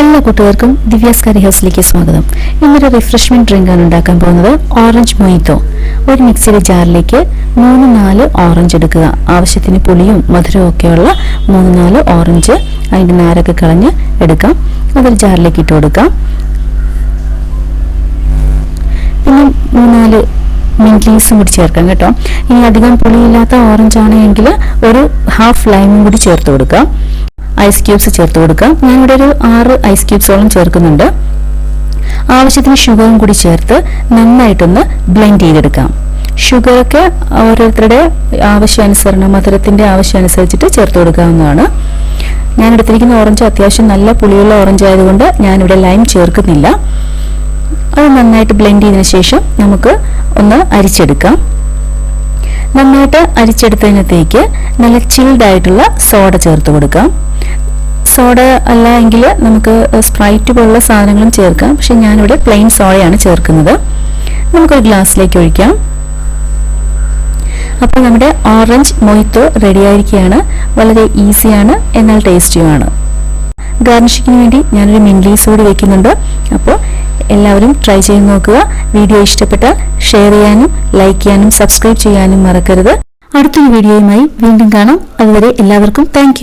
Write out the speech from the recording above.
എല്ലാ കൂട്ടുകാർക്കും ദിവ്യാസ് കറി ഹൗസിലേക്ക് സ്വാഗതം. ഇന്നൊരു റിഫ്രഷ്മെന്റ് ഡ്രിങ്ക് ആണ് ഉണ്ടാക്കാൻ പോകുന്നത്. ഓറഞ്ച് മൊയ്ത്തോ ഒരു മിക്സിയുടെ ജാറിലേക്ക് മൂന്ന് നാല് ഓറഞ്ച് എടുക്കുക. ആവശ്യത്തിന് പുളിയും മധുരവും ഒക്കെയുള്ള മൂന്ന് നാല് ഓറഞ്ച് അതിന്റെ നാരൊക്കെ കളഞ്ഞ് എടുക്കാം. അതൊരു ജാറിലേക്ക് ഇട്ട് കൊടുക്കാം. പിന്നെ മൂന്നാൽ മിന്റ് ലീവ്സും കൂടി ചേർക്കാം കേട്ടോ. ഇനി അധികം പുളിയില്ലാത്ത ഓറഞ്ച് ആണെങ്കിൽ ഒരു ഹാഫ് ലൈമും കൂടി ചേർത്ത് കൊടുക്കാം. ഐസ് ക്യൂബ്സ് ചേർത്ത് കൊടുക്കാം ഞാനിവിടെ ഒരു ആറ് ഐസ് ക്യൂബ്സോളം ചേർക്കുന്നുണ്ട്. ആവശ്യത്തിന് ഷുഗറും കൂടി ചേർത്ത് നന്നായിട്ടൊന്ന് ബ്ലെൻഡ് ചെയ്തെടുക്കാം. ഷുഗറൊക്കെ ഓരോരുത്തരുടെ ആവശ്യാനുസരണം മധുരത്തിന്റെ ആവശ്യമനുസരിച്ചിട്ട് ചേർത്ത് കൊടുക്കാവുന്നതാണ്. ഞാൻ എടുത്തിരിക്കുന്ന ഓറഞ്ച് അത്യാവശ്യം നല്ല പുളിയുള്ള ഓറഞ്ച് ആയതുകൊണ്ട് ഞാനിവിടെ ലൈം ചേർക്കുന്നില്ല. അത് നന്നായിട്ട് ബ്ലെൻഡ് ചെയ്തതിനു ശേഷം നമുക്ക് ഒന്ന് അരിച്ചെടുക്കാം. നന്നായിട്ട് അരിച്ചെടുത്തതിനകത്തേക്ക് നല്ല ചിൽഡായിട്ടുള്ള സോഡ ചേർത്ത് കൊടുക്കാം. സോഡ അല്ല എങ്കിൽ നമുക്ക് സ്പ്രൈറ്റ് പോലുള്ള സാധനങ്ങളും ചേർക്കാം. പക്ഷെ ഞാനിവിടെ പ്ലെയിൻ സോഡയാണ് ചേർക്കുന്നത്. നമുക്കൊരു ഗ്ലാസ്സിലേക്ക് ഒഴിക്കാം. അപ്പോൾ നമ്മുടെ ഓറഞ്ച് മൊയ്ത്തോ റെഡി ആയിരിക്കുകയാണ്. വളരെ ഈസിയാണ് എന്നാൽ ടേസ്റ്റിയുമാണ് ഗാർണിഷിങ്ങിന് വേണ്ടി ഞാനൊരു മിൻലീസ് കൂടി വെക്കുന്നുണ്ട്. അപ്പോൾ എല്ലാവരും ട്രൈ ചെയ്ത് നോക്കുക. വീഡിയോ ഇഷ്ടപ്പെട്ടാൽ ഷെയർ ചെയ്യാനും ലൈക്ക് ചെയ്യാനും സബ്സ്ക്രൈബ് ചെയ്യാനും മറക്കരുത്. അടുത്തൊരു വീഡിയോയുമായി വീണ്ടും കാണാം. അതുവരെ എല്ലാവർക്കും താങ്ക്